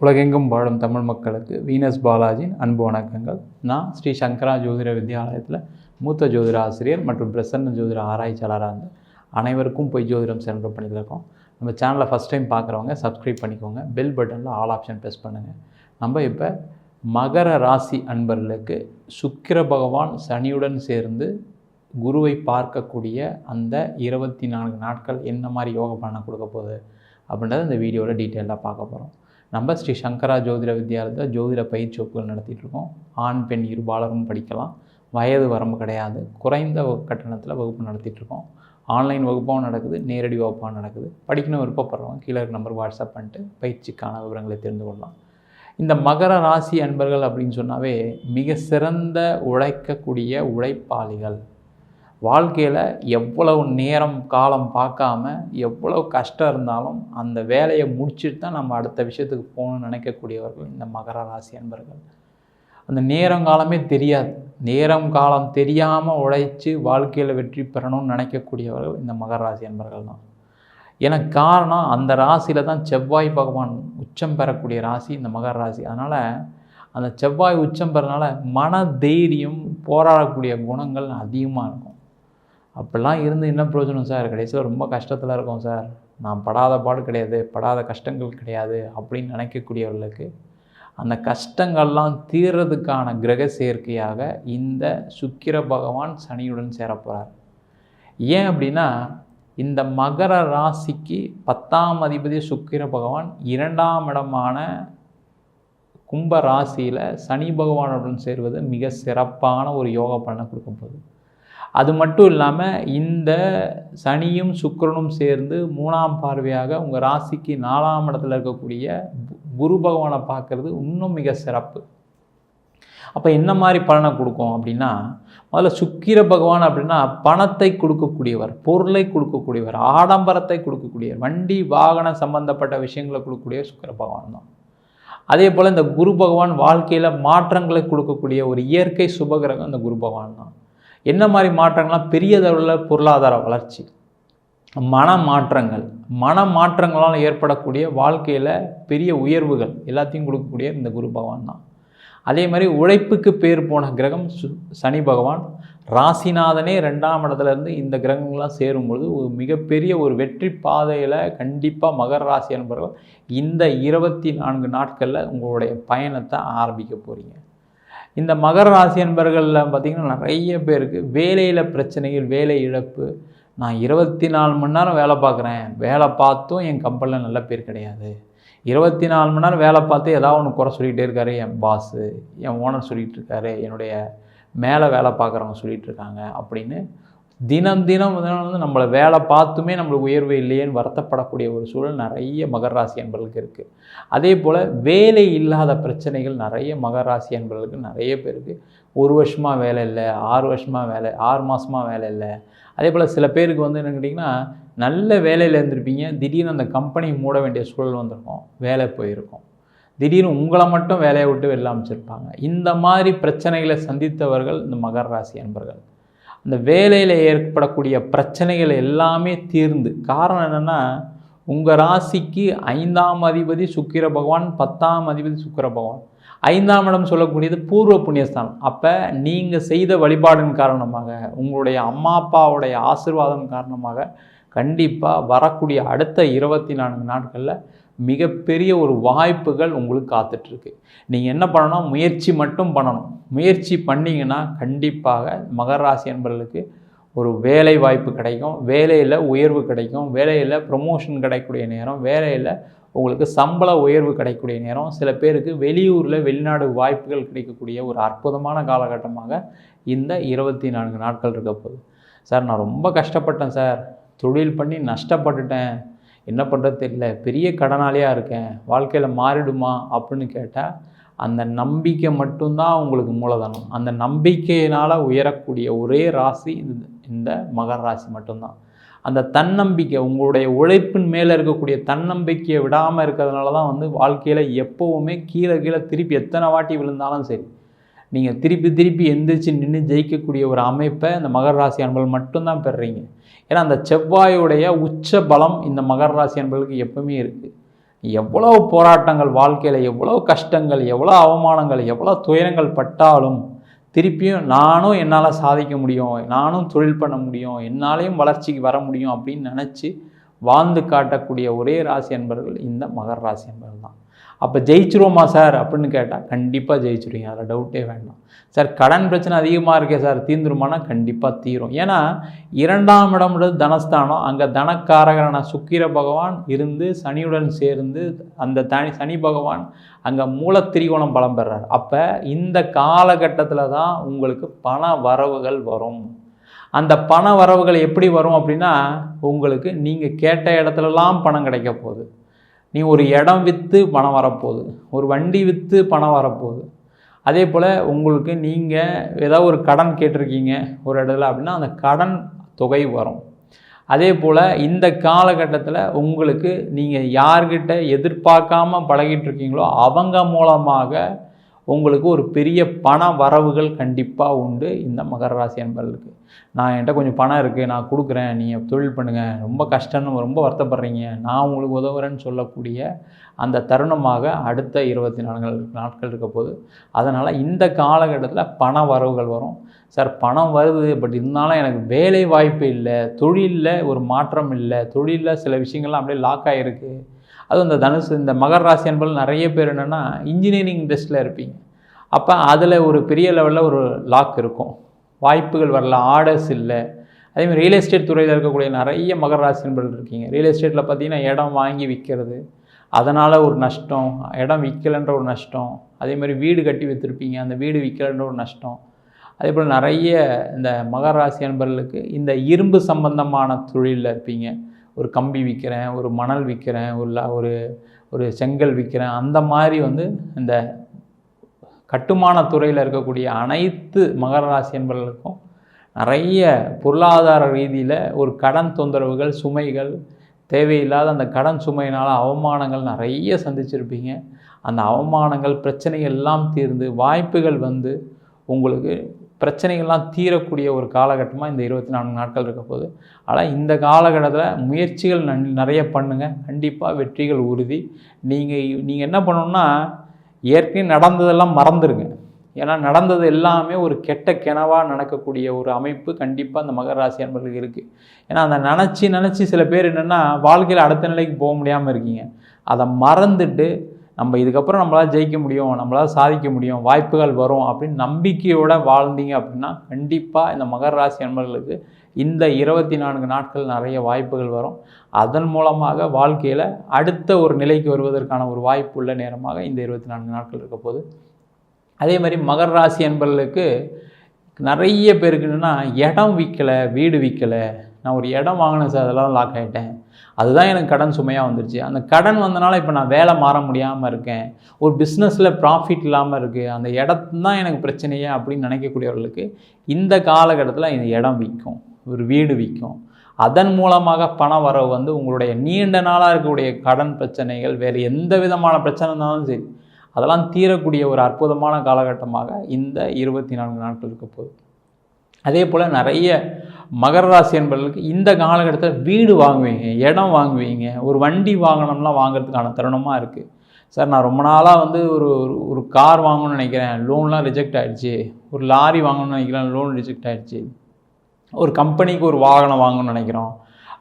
உலகெங்கும் வாழும் தமிழ் மக்களுக்கு வீனஸ் பாலாஜியின் அன்பு வணக்கங்கள். நான் ஸ்ரீ சங்கரா ஜோதிட வித்யாலயத்தில் மூத்த ஜோதிட ஆசிரியர் மற்றும் பிரசன்ன ஜோதிட ஆராய்ச்சியாளராக இருந்து அனைவருக்கும் பொய் ஜோதிடம் சென்று பண்ணியிருக்கோம். நம்ம சேனலை ஃபஸ்ட் டைம் பார்க்குறவங்க சப்ஸ்கிரைப் பண்ணிக்கோங்க. பெல் பட்டனில் ஆல் ஆப்ஷன் ப்ரெஸ் பண்ணுங்கள் நம்ம இப்போ மகர ராசி அன்பர்களுக்கு சுக்கிர பகவான் சனியுடன் சேர்ந்து குருவை பார்க்கக்கூடிய அந்த இருபத்தி நான்கு நாட்கள் என்ன மாதிரி யோக பலனை கொடுக்க போகுது அப்படின்றத இந்த வீடியோவில் டீட்டெயிலாக பார்க்க போகிறோம் நம்ம ஸ்ரீ சங்கரா ஜோதிட வித்யாலயத்தில் ஜோதிட பயிற்சி வகுப்புகள் நடத்திட்டுருக்கோம். ஆண் பெண் இருபாலரும் படிக்கலாம். வயது வரம்பு கிடையாது. குறைந்த கட்டணத்தில் வகுப்பு நடத்திட்டுருக்கோம். ஆன்லைன் வகுப்பாகவும் நடக்குது நேரடி வகுப்பாகவும் நடக்குது. படிக்கணும் விருப்பப்படுறவங்க கீழே இருக்க நம்பர் வாட்ஸ்அப் பண்ணிட்டு பயிற்சிக்கான விவரங்களை தெரிந்து கொள்ளலாம். இந்த மகர ராசி அன்பர்கள் அப்படின்னு சொன்னாவே மிக சிறந்த உழைக்கக்கூடிய உழைப்பாளிகள். வாழ்க்கையில் எவ்வளவு நேரம் காலம் பார்க்காம எவ்வளவு கஷ்டம் இருந்தாலும் அந்த வேலையை முடிச்சுட்டு தான் நம்ம அடுத்த விஷயத்துக்கு போகணும்னு நினைக்கக்கூடியவர்கள் இந்த மகர ராசி அன்பர்கள். அந்த நேரம் காலமே தெரியாது. நேரம் காலம் தெரியாமல் உழைச்சி வாழ்க்கையில் வெற்றி பெறணும்னு நினைக்கக்கூடியவர்கள் இந்த மகர ராசி அன்பர்கள் தான். எனக்கு காரணம் அந்த ராசியில் தான் செவ்வாய் பகவான் உச்சம் பெறக்கூடிய ராசி இந்த மகர ராசி. அதனால் அந்த செவ்வாய் உச்சம் பெறனால மன தைரியம் போராடக்கூடிய குணங்கள் அதிகமாக இருக்கும். அப்படிலாம் இருந்து என்ன பிரயோஜனம் சார்? கடைசியில் ரொம்ப கஷ்டத்தில் இருக்கோம் சார். நான் படாத பாடு கிடையாது படாத கஷ்டங்கள் கிடையாது அப்படின்னு நினைக்கக்கூடியவர்களுக்கு அந்த கஷ்டங்கள்லாம் தீர்றதுக்கான கிரக சேர்க்கையாக இந்த சுக்கிர பகவான் சனியுடன் சேரப்போகிறார் ஏன் அப்படின்னா இந்த மகர ராசிக்கு பத்தாம் அதிபதி சுக்கிர பகவான் இரண்டாம் இடமான கும்ப ராசியில் சனி பகவானுடன் சேர்வது மிக சிறப்பான ஒரு யோக பலனை கொடுக்கும் போது அது மட்டும் இல்லாமல் இந்த சனியும் சுக்கிரனும் சேர்ந்து மூணாம் பார்வையாக உங்கள் ராசிக்கு நாலாம் இடத்துல இருக்கக்கூடிய குரு பகவானை பார்க்குறது இன்னும் மிக சிறப்பு. அப்போ என்ன மாதிரி பலனை கொடுக்கும் அப்படின்னா முதல்ல சுக்கிர பகவான் அப்படின்னா பணத்தை கொடுக்கக்கூடியவர் பொருளை கொடுக்கக்கூடியவர் ஆடம்பரத்தை கொடுக்கக்கூடியவர் வண்டி வாகனம் சம்பந்தப்பட்ட விஷயங்களை கொடுக்கக்கூடிய சுக்கிர பகவான் தான். அதே போல் இந்த குரு பகவான் வாழ்க்கையில் மாற்றங்களை கொடுக்கக்கூடிய ஒரு இயற்கை சுபகிரகம் இந்த குரு பகவான் தான். என்ன மாதிரி மாற்றங்கள்லாம் பெரியதளவில் பொருளாதார வளர்ச்சி. மன மாற்றங்கள் மன மாற்றங்களால் ஏற்படக்கூடிய வாழ்க்கையில் பெரிய உயர்வுகள் எல்லாத்தையும் கொடுக்கக்கூடிய இந்த குரு பகவான் தான். அதே மாதிரி உழைப்புக்கு பேர் போன கிரகம் சு- சனி பகவான். ராசிநாதனே ரெண்டாம் இடத்துலேருந்து இந்த கிரகங்கள்லாம் சேரும்பொழுது ஒரு மிகப்பெரிய ஒரு வெற்றி பாதையில் கண்டிப்பாக மகர ராசி என்பவர்கள் இந்த இருபத்தி நான்கு நாட்களில் உங்களுடைய பயணத்தை ஆரம்பிக்க போகிறீங்க இந்த மகர ராசி என்பர்களில் பார்த்திங்கன்னா நிறைய பேருக்கு வேலையில் பிரச்சனைகள் வேலை இழப்பு. நான் இருபத்தி நாலு மணி நேரம் வேலை பார்க்குறேன். வேலை பார்த்தும் என் கம்பெனியில் நல்ல பேர் கிடையாது. இருபத்தி நாலு மணி நேரம் வேலை பார்த்து ஏதாவது ஒன்று குறை சொல்லிகிட்டே இருக்காரு என் பாஸு என் ஓனர் சொல்லிகிட்டு இருக்காரு. என்னுடைய மேலே வேலை பார்க்குறவங்க சொல்லிகிட்டு இருக்காங்க அப்படின்னு தினம் தினம் தினம் வந்து நம்மளை வேலை பார்த்துமே நம்மளுக்கு உயர்வு இல்லையேன்னு வருத்தப்படக்கூடிய ஒரு சூழல் நிறைய மகர ராசி என்பர்களுக்கு இருக்குது அதே போல் வேலை இல்லாத பிரச்சனைகள் நிறைய மகர ராசி என்பர்களுக்கு நிறைய பேருக்கு ஒரு வருஷமாக வேலை இல்லை ஆறு வருஷமாக வேலை ஆறு மாதமாக வேலை இல்லை. அதே போல் சில பேருக்கு வந்து என்ன கேட்டிங்கன்னா நல்ல வேலையில் இருந்திருப்பீங்க திடீர்னு அந்த கம்பெனி மூட வேண்டிய சூழல் வந்திருக்கும் வேலை போயிருக்கும். திடீர்னு உங்களை மட்டும் வேலையை விட்டு வெளில அமைச்சிருப்பாங்க. இந்த மாதிரி பிரச்சனைகளை சந்தித்தவர்கள் இந்த மகர ராசி அன்பர்கள். அந்த வேலையில் ஏற்படக்கூடிய பிரச்சனைகள் எல்லாமே தீர்ந்து. காரணம் என்னென்னா உங்கள் ராசிக்கு ஐந்தாம் அதிபதி சுக்கிர பகவான் பத்தாம் அதிபதி சுக்கிர பகவான். ஐந்தாம் இடம் சொல்லக்கூடியது பூர்வ புண்ணியஸ்தானம். அப்போ நீங்கள் செய்த வழிபாடின் காரணமாக உங்களுடைய அம்மா அப்பாவுடைய ஆசீர்வாதம் காரணமாக கண்டிப்பாக வரக்கூடிய அடுத்த இருபத்தி நான்கு நாட்களில் மிகப்பெரிய ஒரு வாய்ப்புகள் உங்களுக்கு காத்துட்ருக்கு. நீங்கள் என்ன பண்ணணும்? முயற்சி மட்டும் பண்ணணும். முயற்சி பண்ணிங்கன்னா கண்டிப்பாக மகராசி என்பவர்களுக்கு ஒரு வேலை வாய்ப்பு கிடைக்கும். வேலையில் உயர்வு கிடைக்கும். வேலையில் ப்ரொமோஷன் கிடைக்கக்கூடிய நேரம். வேலையில் உங்களுக்கு சம்பள உயர்வு கிடைக்கக்கூடிய நேரம். சில பேருக்கு வெளியூரில் வெளிநாடு வாய்ப்புகள் கிடைக்கக்கூடிய ஒரு அற்புதமான காலகட்டமாக இந்த இருபத்தி நான்கு நாட்கள் இருக்க போகுது. சார் நான் ரொம்ப கஷ்டப்பட்டேன் சார். தொழில் பண்ணி நஷ்டப்பட்டுட்டேன். என்ன பண்ணுறது தெரியல. பெரிய கடனாளியாக இருக்கேன். வாழ்க்கையில் மாறிடுமா அப்படின்னு கேட்டால் அந்த நம்பிக்கை மட்டும்தான் உங்களுக்கு மூலதனம். அந்த நம்பிக்கையினால் உயரக்கூடிய ஒரே ராசி இந்த இந்த மகர ராசி மட்டும்தான். அந்த தன்னம்பிக்கை உங்களுடைய உழைப்பின் மேலே இருக்கக்கூடிய தன்னம்பிக்கையை விடாமல் இருக்கிறதுனால தான் வந்து வாழ்க்கையில் எப்போவுமே கீழே கீழே திருப்பி எத்தனை வாட்டி விழுந்தாலும் சரி நீங்கள் திருப்பி திருப்பி எந்திரிச்சு நின்று ஜெயிக்கக்கூடிய ஒரு அமைப்பை இந்த மகர ராசி அன்பர்கள் மட்டும்தான் பெறுறீங்க. ஏன்னா அந்த செவ்வாயுடைய உச்ச பலம் இந்த மகர ராசி அன்பர்களுக்கு எப்பவுமே இருக்குது எவ்வளோ போராட்டங்கள் வாழ்க்கையில் எவ்வளோ கஷ்டங்கள் எவ்வளோ அவமானங்கள் எவ்வளோ துயரங்கள் பட்டாலும் திருப்பியும் நானும் என்னால் சாதிக்க முடியும் நானும் தொழில் பண்ண முடியும் என்னாலையும் வளர்ச்சிக்கு வர முடியும் அப்படின்னு நினச்சி வாழ்ந்து காட்டக்கூடிய ஒரே ராசி அன்பர்கள் இந்த மகர ராசி அன்பர்கள் தான். அப்போ ஜெயிச்சிருவோமா சார்? அப்படின்னு கேட்டால் கண்டிப்பாக ஜெயிச்சிருவீங்க. அதில் டவுட்டே வேண்டாம். சார் கடன் பிரச்சனை அதிகமாக இருக்கே சார். தீந்துருமானா கண்டிப்பாக தீரும். ஏன்னா இரண்டாம் இடம்ன்றது தனஸ்தானம். அங்கே தனக்காரகரான சுக்கிர பகவான் இருந்து சனியுடன் சேர்ந்து அந்த தனி சனி பகவான் அங்கே மூலத்திரிகோணம் பலம் பெறார். அப்போ இந்த காலகட்டத்தில் தான் உங்களுக்கு பண வரவுகள் வரும். அந்த பண வரவுகள் எப்படி வரும் அப்படின்னா உங்களுக்கு நீங்கள் கேட்ட இடத்துலலாம் பணம் கிடைக்க போகுது. நீ ஒரு இடம் விற்று பணம் வரப்போகுது. ஒரு வண்டி விற்று பணம் வரப்போகுது. அதே போல் உங்களுக்கு நீங்கள் ஏதாவது ஒரு கடன் கேட்டிருக்கீங்க ஒரு இடத்துல அப்படின்னா அந்த கடன் தொகை வரும். அதே போல் இந்த காலகட்டத்தில் உங்களுக்கு நீங்கள் யார்கிட்ட எதிர்பார்க்காம பழகிட்டு இருக்கீங்களோ அவங்க மூலமாக உங்களுக்கு ஒரு பெரிய பண வரவுகள் கண்டிப்பாக உண்டு இந்த மகர ராசி அன்பர்களுக்கு. நான் என்கிட்ட கொஞ்சம் பணம் இருக்குது நான் கொடுக்குறேன் நீங்கள் தொழில் பண்ணுங்கள் ரொம்ப கஷ்டம்னு ரொம்ப வருத்தப்படுறீங்க. நான் உங்களுக்கு உதவுறேன்னு சொல்லக்கூடிய அந்த தருணமாக அடுத்த இருபத்தி நான்கு நாட்கள் இருக்க போது அதனால் இந்த காலகட்டத்தில் பண வரவுகள் வரும். சார் பணம் வருது பட் இருந்தாலும் எனக்கு வேலை வாய்ப்பு இல்லை தொழிலில் ஒரு மாற்றம் இல்லை தொழிலில் சில விஷயங்கள்லாம் அப்படியே லாக் ஆகிருக்கு அதுவும் இந்த தனுசு இந்த மகர ராசி என்பது நிறைய பேர் என்னென்னா இன்ஜினியரிங் இண்டஸ்ட்ரியில் இருப்பீங்க. அப்போ அதில் ஒரு பெரிய லெவலில் ஒரு லாக் இருக்கும். வாய்ப்புகள் வரல ஆர்டர்ஸ் இல்லை. அதேமாதிரி ரியல் எஸ்டேட் துறையில் இருக்கக்கூடிய நிறைய மகர ராசி என்பர்கள் இருக்கீங்க. ரியல் எஸ்டேட்டில் பார்த்தீங்கன்னா இடம் வாங்கி விற்கிறது அதனால் ஒரு நஷ்டம் இடம் விற்கலைன்ற ஒரு நஷ்டம் அதேமாதிரி வீடு கட்டி வைத்திருப்பீங்க அந்த வீடு விற்கலைன்ற ஒரு நஷ்டம். அதே போல் நிறைய இந்த மகர ராசி அன்பர்களுக்கு இந்த இரும்பு சம்பந்தமான தொழிலில் இருப்பீங்க. ஒரு கம்பி விற்கிறேன் ஒரு மணல் விற்கிறேன் ஒரு ஒரு ஒரு செங்கல் விற்கிறேன் அந்த மாதிரி வந்து இந்த கட்டுமான துறையில் இருக்கக்கூடிய அனைத்து மகர ராசி என்பவர்களுக்கும் நிறைய பொருளாதார ரீதியில் ஒரு கடன் தொந்தரவுகள் சுமைகள் தேவையில்லாத அந்த கடன் சுமையினால் அவமானங்கள் நிறைய சந்திச்சிருப்பீங்க. அந்த அவமானங்கள் பிரச்சனைகள் எல்லாம் தீர்ந்து வாய்ப்புகள் வந்து உங்களுக்கு பிரச்சனைகள்லாம் தீரக்கூடிய ஒரு காலகட்டமாக இந்த இருபத்தி நான்கு நாட்கள் இருக்க போகுது. ஆனால் இந்த காலகட்டத்தில் முயற்சிகள் நன் நிறைய பண்ணுங்கள் கண்டிப்பாக வெற்றிகள் உறுதி. நீங்கள் நீங்கள் என்ன பண்ணணுன்னா ஏற்கனவே நடந்ததெல்லாம் மறந்துடுங்க ஏன்னா நடந்தது எல்லாமே ஒரு கெட்ட கெனவாக நடக்கக்கூடிய ஒரு அமைப்பு கண்டிப்பாக அந்த மகர ராசி அன்பர்களுக்கு இருக்குது ஏன்னா அந்த நினச்சி நினச்சி சில பேர் என்னென்னா வாழ்க்கையில் அடுத்த நிலைக்கு போக முடியாமல் இருக்கீங்க. அதை மறந்துட்டு நம்ம இதுக்கப்புறம் நம்மளால் ஜெயிக்க முடியும் நம்மளால் சாதிக்க முடியும் வாய்ப்புகள் வரும் அப்படின்னு நம்பிக்கையோடு வாழ்ந்தீங்க அப்படின்னா கண்டிப்பாக இந்த மகர ராசி அன்பர்களுக்கு இந்த இருபத்தி நான்கு நாட்கள் நிறைய வாய்ப்புகள் வரும். அதன் மூலமாக வாழ்க்கையில் அடுத்த ஒரு நிலைக்கு வருவதற்கான ஒரு வாய்ப்பு உள்ள நேரமாக இந்த இருபத்தி நான்கு நாட்கள் இருக்க போது அதே மாதிரி மகர ராசி என்பர்களுக்கு நிறைய பேருக்கு என்னென்னா இடம் விற்கலை வீடு விற்கலை நான் ஒரு இடம் வாங்கினேன் சார் அதெல்லாம் லாக் ஆகிட்டேன் அதுதான் எனக்கு கடன் சுமையாக வந்துருச்சு. அந்த கடன் வந்தனால இப்போ நான் வேலை மாற முடியாமல் இருக்கேன். ஒரு பிஸ்னஸில் ப்ராஃபிட் இல்லாமல் இருக்குது அந்த இடத்து தான் எனக்கு பிரச்சனையே அப்படின்னு நினைக்கக்கூடியவர்களுக்கு இந்த காலகட்டத்தில் இந்த இடம் விற்கும். ஒரு வீடு விற்கும். அதன் மூலமாக பண வரவு வந்து உங்களுடைய நீண்ட நாளாக இருக்கக்கூடிய கடன் பிரச்சனைகள் வேறு எந்த விதமான பிரச்சனை இருந்தாலும் சரி அதெல்லாம் தீரக்கூடிய ஒரு அற்புதமான காலகட்டமாக இந்த இருபத்தி நான்கு நாட்கள் இருக்க போகுது. அதே போல் நிறைய மகர ராசி என்பவர்களுக்கு இந்த காலகட்டத்தில் வீடு வாங்குவீங்க இடம் வாங்குவீங்க ஒரு வண்டி வாகனம்லாம் வாங்குறதுக்கான தருணமாக இருக்குது சார் நான் ரொம்ப நாளாக வந்து ஒரு ஒரு கார் வாங்கணும்னு நினைக்கிறேன். லோன்லாம் ரிஜெக்ட் ஆகிடுச்சு ஒரு லாரி வாங்கணும்னு நினைக்கிறேன். லோன் ரிஜெக்ட் ஆகிடுச்சு ஒரு கம்பெனிக்கு ஒரு வாகனம் வாங்கணும்னு நினைக்கிறோம்.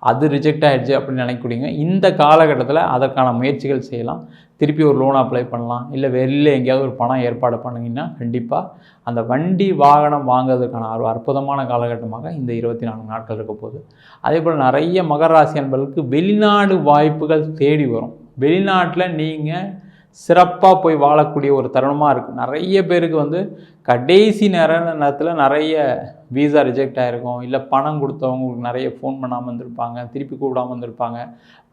அது ரிஜெக்ட் ஆகிடுச்சு அப்படின்னு நினைக்கூடியங்க இந்த காலகட்டத்தில் அதற்கான முயற்சிகள் செய்யலாம். திருப்பி ஒரு லோன் அப்ளை பண்ணலாம். இல்லை வெளியில் எங்கேயாவது ஒரு பணம் ஏற்பாடு பண்ணிங்கன்னா கண்டிப்பாக அந்த வண்டி வாகனம் வாங்குறதுக்கான ஒரு அற்புதமான காலகட்டமாக இந்த இருபத்தி நான்கு நாட்கள் இருக்க போகுது. அதே போல் நிறைய மகர ராசி அன்பர்களுக்கு வெளிநாடு வாய்ப்புகள் தேடி வரும். வெளிநாட்டில் நீங்கள் சிறப்பாக போய் வாழக்கூடிய ஒரு தருணமாக இருக்குது நிறைய பேருக்கு வந்து கடைசி நேர நேரத்தில் நிறைய வீசா ரிஜெக்ட் ஆகிருக்கும் இல்லை பணம் கொடுத்தவங்களுக்கு நிறைய ஃபோன் பண்ணாமல் வந்திருப்பாங்க திருப்பி கூப்பிடாமல் வந்திருப்பாங்க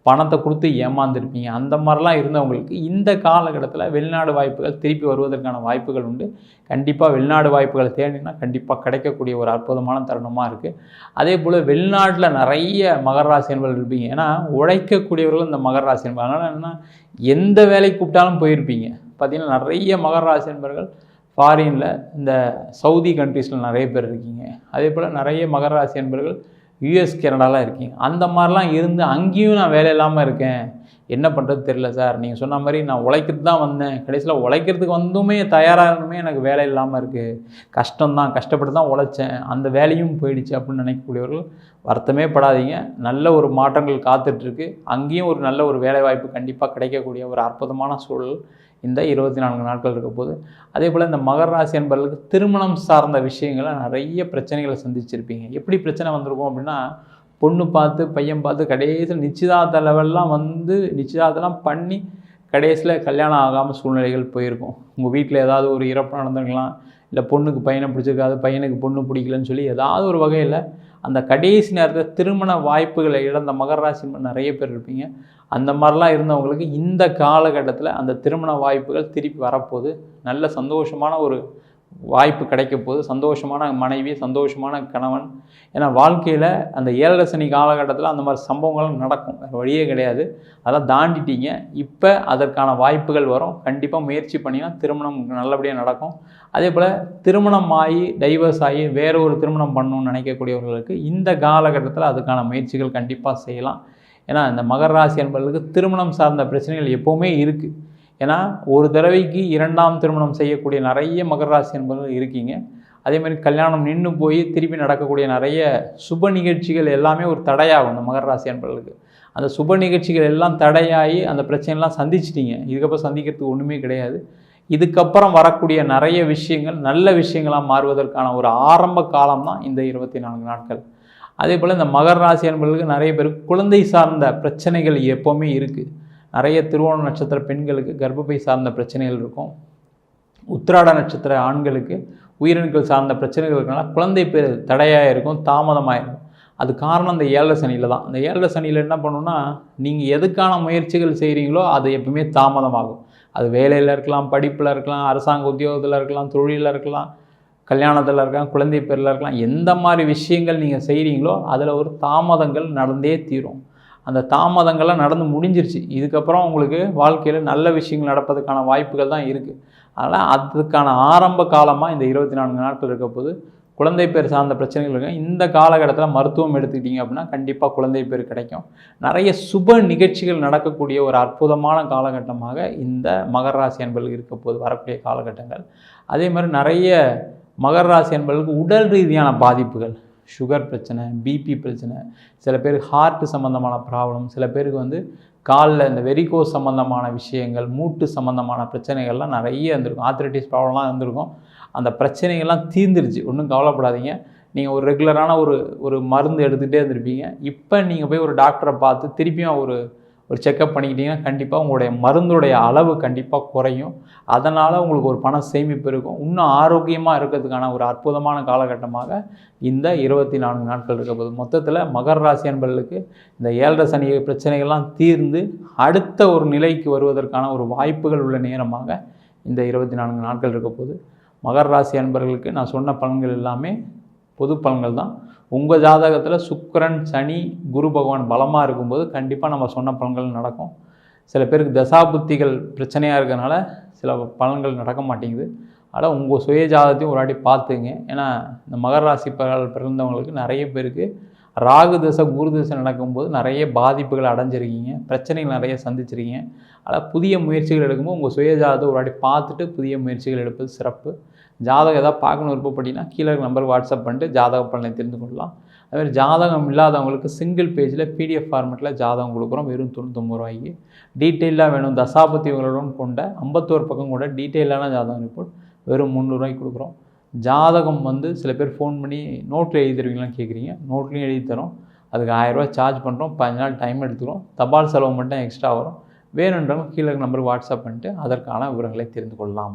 பணத்தை கொடுத்து ஏமாந்துருப்பீங்க. அந்த மாதிரிலாம் இருந்தவங்களுக்கு இந்த காலகட்டத்தில் வெளிநாடு வாய்ப்புகள் திருப்பி வருவதற்கான வாய்ப்புகள் உண்டு. கண்டிப்பாக வெளிநாடு வாய்ப்புகளை தேடினா கண்டிப்பாக கிடைக்கக்கூடிய ஒரு அற்புதமான தருணமாக இருக்குது அதே போல் வெளிநாட்டில் நிறைய மகர ராசி இருப்பீங்க. ஏன்னா உழைக்கக்கூடியவர்கள் இந்த மகர ராசி அதனால் என்னென்னா எந்த வேலைக்கு கூப்பிட்டாலும் போயிருப்பீங்க. பார்த்திங்கன்னா நிறைய மகர ராசி ஃபாரினில் இந்த சவுதி கண்ட்ரீஸில் நிறைய பேர் இருக்கீங்க. அதே போல் நிறைய மகர ராசி என்பர்கள் யூஎஸ் கனடாலாம் இருக்கீங்க. அந்த மாதிரிலாம் இருந்து அங்கேயும் நான் வேலை இல்லாமல் இருக்கேன். என்ன பண்ணுறது தெரில சார். நீங்கள் சொன்ன மாதிரி நான் உழைக்கிறது தான் வந்தேன். கடைசியில் உழைக்கிறதுக்கு வந்துமே தயாராகணுமே எனக்கு வேலை இல்லாமல் இருக்குது கஷ்டம்தான். கஷ்டப்பட்டு தான் உழைச்சேன். அந்த வேலையும் போயிடுச்சு அப்படின்னு நினைக்கக்கூடியவர்கள் வருத்தமே படாதீங்க. நல்ல ஒரு மாற்றங்கள் காத்துட்ருக்கு அங்கேயும் ஒரு நல்ல ஒரு வேலைவாய்ப்பு கண்டிப்பாக கிடைக்கக்கூடிய ஒரு அற்புதமான சூழல் இந்த இருபத்தி நான்கு நாட்கள் இருக்க போது அதே போல் இந்த மகர ராசி என்பவர்களுக்கு திருமணம் சார்ந்த விஷயங்களை நிறைய பிரச்சனைகளை சந்திச்சிருப்பீங்க. எப்படி பிரச்சனை வந்திருக்கும் அப்படின்னா பொண்ணு பார்த்து பையன் பார்த்து கடைசியில் நிச்சயதார்த்த லெவல்லாம் வந்து நிச்சயதார்த்தெல்லாம் பண்ணி கடைசியில் கல்யாணம் ஆகாமல் சூழ்நிலைகள் போயிருக்கும். உங்கள் வீட்டில் ஏதாவது ஒரு இறப்பு நடந்துக்கலாம் இல்லை பொண்ணுக்கு பையனை பிடிச்சிருக்காது பையனுக்கு பொண்ணு பிடிக்கலன்னு சொல்லி ஏதாவது ஒரு வகையில் அந்த கடைசி நேரத்தில் திருமண வாய்ப்புகளை இழந்த மகர ராசி நிறைய பேர் இருப்பீங்க. அந்த மாதிரிலாம் இருந்தவங்களுக்கு இந்த காலகட்டத்தில் அந்த திருமண வாய்ப்புகள் திருப்பி வரப்போகுது. நல்ல சந்தோஷமான ஒரு வாய்ப்பு கிடைக்க போது சந்தோஷமான மனைவி சந்தோஷமான கணவன். ஏன்னா வாழ்க்கையில் அந்த ஏழரசனி காலகட்டத்தில் அந்த மாதிரி சம்பவங்களும் நடக்கும். வேறு வழியே கிடையாது. அதெல்லாம் தாண்டிட்டீங்க. இப்போ அதற்கான வாய்ப்புகள் வரும். கண்டிப்பாக முயற்சி பண்ணிங்கன்னா திருமணம் நல்லபடியாக நடக்கும். அதே போல் திருமணம் ஆகி டைவர்ஸ் ஆகி வேற ஒரு திருமணம் பண்ணணும்னு நினைக்கக்கூடியவர்களுக்கு இந்த காலகட்டத்தில் அதுக்கான முயற்சிகள் கண்டிப்பாக செய்யலாம். ஏன்னா இந்த மகர ராசி என்பவர்களுக்கு திருமணம் சார்ந்த பிரச்சனைகள் எப்போவுமே இருக்குது ஏன்னா ஒரு தடவைக்கு இரண்டாம் திருமணம் செய்யக்கூடிய நிறைய மகர ராசி என்பவர்கள் இருக்கீங்க. அதே மாதிரி கல்யாணம் நின்று போய் திருப்பி நடக்கக்கூடிய நிறைய சுப நிகழ்ச்சிகள் எல்லாமே ஒரு தடையாகும் இந்த மகர ராசி என்பவர்களுக்கு. அந்த சுப நிகழ்ச்சிகள் எல்லாம் தடையாகி அந்த பிரச்சனைலாம் சந்திச்சிட்டிங்க. இதுக்கப்புறம் சந்திக்கிறதுக்கு ஒன்றுமே கிடையாது. இதுக்கப்புறம் வரக்கூடிய நிறைய விஷயங்கள் நல்ல விஷயங்களாக மாறுவதற்கான ஒரு ஆரம்ப காலம் தான் இந்த இருபத்தி நான்கு நாட்கள். அதே போல் இந்த மகர ராசி என்பவர்களுக்கு நிறைய பேருக்கு குழந்தை சார்ந்த பிரச்சனைகள் எப்போவுமே இருக்குது நிறைய திருவோண நட்சத்திர பெண்களுக்கு கர்ப்பப்பை சார்ந்த பிரச்சனைகள் இருக்கும். உத்திராட நட்சத்திர ஆண்களுக்கு உயிரணுக்கள் சார்ந்த பிரச்சனைகள் இருக்கனால குழந்தை பேர் தடையாக இருக்கும் தாமதமாக இருக்கும். அது காரணம் அந்த ஏழரை சனியில் தான். அந்த ஏழரை சனியில் என்ன பண்ணுன்னா நீங்கள் எதுக்கான முயற்சிகள் செய்கிறீங்களோ அது எப்பவுமே தாமதமாகும். அது வேலையில் இருக்கலாம் படிப்பில் இருக்கலாம் அரசாங்க உத்தியோகத்தில் இருக்கலாம் தொழிலில் இருக்கலாம் கல்யாணத்தில் இருக்கலாம் குழந்தை பேரில் இருக்கலாம். எந்த மாதிரி விஷயங்கள் நீங்கள் செய்கிறீங்களோ அதில் ஒரு தாமதங்கள் நடந்தே தீரும். அந்த தாமதங்கள்லாம் நடந்து முடிஞ்சிருச்சு. இதுக்கப்புறம் உங்களுக்கு வாழ்க்கையில் நல்ல விஷயங்கள் நடப்பதற்கான வாய்ப்புகள் தான் இருக்குது அதனால் அதுக்கான ஆரம்ப காலமாக இந்த இருபத்தி நான்கு நாட்கள் இருக்க போது குழந்தை பேர் சார்ந்த பிரச்சனைகள் இருக்கு. இந்த காலகட்டத்தில் மருத்துவம் எடுத்துக்கிட்டிங்க அப்படின்னா கண்டிப்பாக குழந்தை பேர் கிடைக்கும். நிறைய சுப நிகழ்ச்சிகள் நடக்கக்கூடிய ஒரு அற்புதமான காலகட்டமாக இந்த மகர ராசி என்பர்களுக்கு இருக்க போது வரக்கூடிய காலகட்டங்கள். அதே மாதிரி நிறைய மகர ராசி அன்பர்களுக்கு உடல் ரீதியான பாதிப்புகள் சுகர் பிரச்சனை பிபி பிரச்சனை சில பேருக்கு ஹார்ட் சம்மந்தமான ப்ராப்ளம் சில பேருக்கு வந்து காலில் இந்த வெரிகோ சம்மந்தமான விஷயங்கள் மூட்டு சம்மந்தமான பிரச்சனைகள்லாம் நிறைய இருந்திருக்கும். ஆத்திரைட்டிஸ் ப்ராப்ளம்லாம் இருந்திருக்கும். அந்த பிரச்சனைகள்லாம் தீர்ந்துருச்சு. ஒன்றும் கவலைப்படாதீங்க. நீங்கள் ஒரு ரெகுலரான ஒரு ஒரு மருந்து எடுத்துகிட்டே இருந்திருப்பீங்க. இப்போ நீங்கள் போய் ஒரு டாக்டரை பார்த்து திருப்பியும் ஒரு ஒரு செக்கப் பண்ணிக்கிட்டிங்கன்னா கண்டிப்பாக உங்களுடைய மருந்துடைய அளவு கண்டிப்பாக குறையும். அதனால் உங்களுக்கு ஒரு பண சேமிப்பு இருக்கும். இன்னும் ஆரோக்கியமாக இருக்கிறதுக்கான ஒரு அற்புதமான காலகட்டமாக இந்த இருபத்தி நான்கு நாட்கள் இருக்க போது மொத்தத்தில் மகர ராசி அன்பர்களுக்கு இந்த ஏழரை சனி பிரச்சனைகள்லாம் தீர்ந்து அடுத்த ஒரு நிலைக்கு வருவதற்கான ஒரு வாய்ப்புகள் உள்ள நேரமாக இந்த இருபத்தி நான்கு நாட்கள் இருக்க போது மகர ராசி அன்பர்களுக்கு நான் சொன்ன பலன்கள் எல்லாமே பொது பலன்கள் தான். உங்கள் ஜாதகத்தில் சுக்கரன் சனி குரு பகவான் பலமாக இருக்கும்போது கண்டிப்பாக நம்ம சொன்ன பலன்கள் நடக்கும். சில பேருக்கு தசாபுத்திகள் பிரச்சனையாக இருக்கிறனால சில பலன்கள் நடக்க மாட்டேங்குது. அதனால் உங்கள் சுய ஜாதகத்தையும் ஒரு வாட்டி பார்த்துங்க ஏன்னா இந்த மகர ராசி பிறந்தவங்களுக்கு நிறைய பேருக்கு ராகு தசை குரு தசை நடக்கும்போது நிறைய பாதிப்புகள் அடைஞ்சிருக்கீங்க. பிரச்சனைகள் நிறைய சந்திச்சிருக்கீங்க. அதனால் புதிய முயற்சிகள் எடுக்கும்போது உங்கள் சுய ஜாதகத்தை ஒரு வாட்டி பார்த்துட்டு புதிய முயற்சிகள் எடுப்பது சிறப்பு. ஜாதகம் எதாவது பார்க்கணும் விருப்பப்பட்டினா கீழே நம்பர் வாட்ஸ்அப் பண்ணிட்டு ஜாதக பலனை தெரிந்து கொள்ளலாம். அதுமாதிரி ஜாதகம் இல்லாதவங்களுக்கு சிங்கிள் பேஜில் பிடிஎஃப் ஃபார்மெட்டில் ஜாதகம் கொடுக்குறோம். வெறும் தொண்ணூத்தொம்பது ரூபாய்க்கு. டீட்டெயிலாக வேணும். தசாபதி உங்களுடன் கொண்ட ஐம்பத்தோரு பக்கம் கூட டீட்டெயிலான ஜாதகம் ரிப்போர்ட் வெறும் முந்நூறுரூவாய்க்கு கொடுக்குறோம். ஜாதகம் வந்து சில பேர் ஃபோன் பண்ணி நோட்டில் எழுதி தருவீங்களான்னு கேட்குறீங்க நோட்லேயும் எழுதி தரோம் அதுக்கு ஆயிரரூவா சார்ஜ் பண்ணுறோம் பதினஞ்சு நாள் டைம் எடுத்துக்கிறோம். தபால் செலவு மட்டும் எக்ஸ்ட்ரா வரும். வேணுன்றவங்க கீழே நம்பருக்கு வாட்ஸ்அப் பண்ணிட்டு அதற்கான விவரங்களை தெரிந்து கொள்ளலாம்.